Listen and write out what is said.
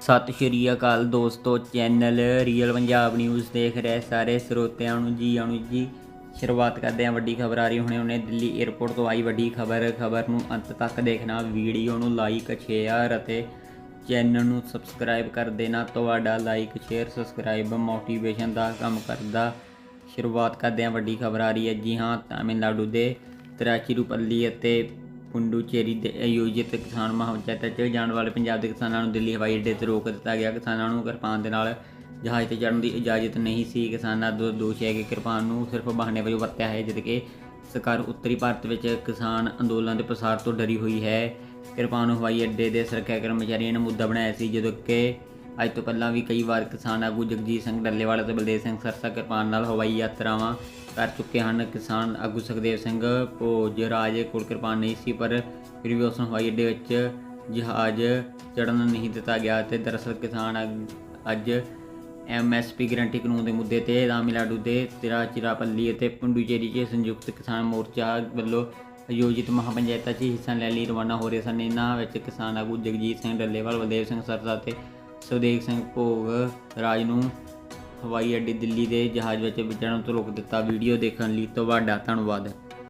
ਸਤਿ ਸ਼੍ਰੀ ਅਕਾਲ ਦੋਸਤੋ, channel real Punjab news ਦੇਖ ਰਹੇ ਸਾਰੇ ਸਰੋਤਿਆਂ ਨੂੰ ਜੀ ਆਣੂ ਜੀ। ਸ਼ੁਰੂਆਤ ਕਰਦੇ ਹਾਂ ਵੱਡੀ ਖਬਰ ਆ ਰਹੀ, ਹੁਣੇ ਹੁਣੇ ਦਿੱਲੀ 에ਅਰਪੋਰਟ ਤੋਂ ਆਈ ਵੱਡੀ ਖਬਰ। ਖਬਰ ਨੂੰ ਅੰਤ ਤੱਕ ਦੇਖਣਾ ਵੀਡੀਓ ਨੂੰ ਲਾਈਕ ਸ਼ੇਅਰ ਅਤੇ ਚੈਨਲ ਨੂੰ ਸਬਸਕ੍ਰਾਈਬ ਕਰ ਦੇਣਾ। ਤੁਹਾਡਾ ਲਾਈਕ ਸ਼ੇਅਰ ਸਬਸਕ੍ਰਾਈਬ ਮੋਟੀਵੇਸ਼ਨ ਦਾ ਕੰਮ ਕਰਦਾ। ਸ਼ੁਰੂਆਤ ਕਰਦੇ ਹਾਂ ਵੱਡੀ ਖਬਰ ਆ ਰਹੀ ਹੈ ਜੀ, ਹਾਂ, ਤਾਮਿਲਨਾਡੂ ਦੇ ਤਰਾਚੀਰੂਪੱਲੀ ਅਤੇ ਪੁੰਡੂਚੇਰੀ ਦੇ ਆਯੋਜਿਤ ਕਿਸਾਨ ਮਹਾਪੰਚਾਇਤ 'ਚ ਜਾਣ ਵਾਲੇ ਪੰਜਾਬ ਦੇ ਕਿਸਾਨਾਂ ਨੂੰ ਦਿੱਲੀ ਹਵਾਈ ਅੱਡੇ ਤੇ ਰੋਕ ਦਿੱਤਾ ਗਿਆ। ਕਿਸਾਨਾਂ ਨੂੰ ਕਿਰਪਾਨ ਦੇ ਨਾਲ ਜਹਾਜ਼ ਤੇ ਚੜ੍ਹਨ ਦੀ ਇਜਾਜ਼ਤ ਨਹੀਂ ਸੀ। ਕਿਸਾਨਾਂ ਦਾ ਦੋਸ਼ ਹੈ ਕਿ ਕਿਰਪਾਨ ਨੂੰ ਸਿਰਫ ਬਹਾਨੇ ਵਜੋਂ ਵਰਤਿਆ ਹੈ, ਜਦ ਕਿ ਸਰਕਾਰ ਉੱਤਰੀ ਭਾਰਤ ਵਿੱਚ ਕਿਸਾਨ ਅੰਦੋਲਨ ਦੇ ਪ੍ਰਸਾਰ ਤੋਂ ਡਰੀ ਹੋਈ ਹੈ। ਕਿਰਪਾਨ ਨੂੰ ਹਵਾਈ ਅੱਡੇ ਦੇ ਸੁਰੱਖਿਆ ਕਰਮਚਾਰੀਆਂ ਨੇ ਮੁੱਦਾ ਬਣਾਇਆ ਸੀ, ਜਦੋਂ ਕਿ ਅੱਜ ਤੋਂ ਪਹਿਲਾਂ ਵੀ ਕਈ ਵਾਰ ਕਿਸਾਨ ਆਗੂ ਜਗਜੀਤ ਸਿੰਘ ਡੱਲੇਵਾਲ ਅਤੇ ਬਲਦੇਵ ਸਿੰਘ ਸਰਸਾ ਕਿਰਪਾਨ ਨਾਲ ਹਵਾਈ ਯਾਤਰਾਵਾਂ ਕਰ ਚੁੱਕੇ ਹਨ। ਕਿਸਾਨ ਆਗੂ ਸੁਖਦੇਵ ਸਿੰਘ ਭੋਜ ਰਾਜੇ ਕੋਲ ਕਿਰਪਾਨ ਨਹੀਂ ਸੀ, ਪਰ ਫਿਰ ਵੀ ਉਸ ਨੂੰ ਹਵਾਈ ਅੱਡੇ ਵਿੱਚ ਜਹਾਜ਼ ਚੜਨ ਨਹੀਂ ਦਿੱਤਾ ਗਿਆ ਤੇ ਦਰਅਸਲ ਕਿਸਾਨ ਅੱਜ- ਅੱਜ ਐਮਐਸਪੀ ਗਰੰਟੀ ਕਾਨੂੰਨ ਦੇ ਮੁੱਦੇ ਤੇ ਤਾਮਿਲਨਾਡੂ ਦੇ ਤਿਰਾਚਿਰਾਪੱਲੀ ਅਤੇ ਪੁੰਡੂਚੇਰੀ 'ਚ ਸੰਯੁਕਤ ਕਿਸਾਨ ਮੋਰਚਾ ਵੱਲੋਂ ਆਯੋਜਿਤ ਮਹਾਪੰਚਾਇਤਾਂ 'ਚ ਹਿੱਸਾ ਲੈਣ ਲਈ ਰਵਾਨਾ ਹੋ ਰਹੇ ਸਨ। ਇਹਨਾਂ ਵਿੱਚ ਕਿਸਾਨ ਆਗੂ ਜਗਜੀਤ ਸਿੰਘ ਡੱਲੇਵਾਲ, ਬਲਦੇਵ ਸਿੰਘ ਸਰਸਾ ਤੇ ਸੁਦੇਵ ਸਿੰਘ ਭੋਗ ਰਾਜ ਨੂੰ ਹਵਾਈ ਅੱਡੇ ਦਿੱਲੀ ਦੇ ਜਹਾਜ਼ ਵਿੱਚ ਵਿਚਰਨ ਤੋਂ ਰੋਕ ਦਿੱਤਾ। ਵੀਡੀਓ ਦੇਖਣ ਲਈ ਤੁਹਾਡਾ ਧੰਨਵਾਦ।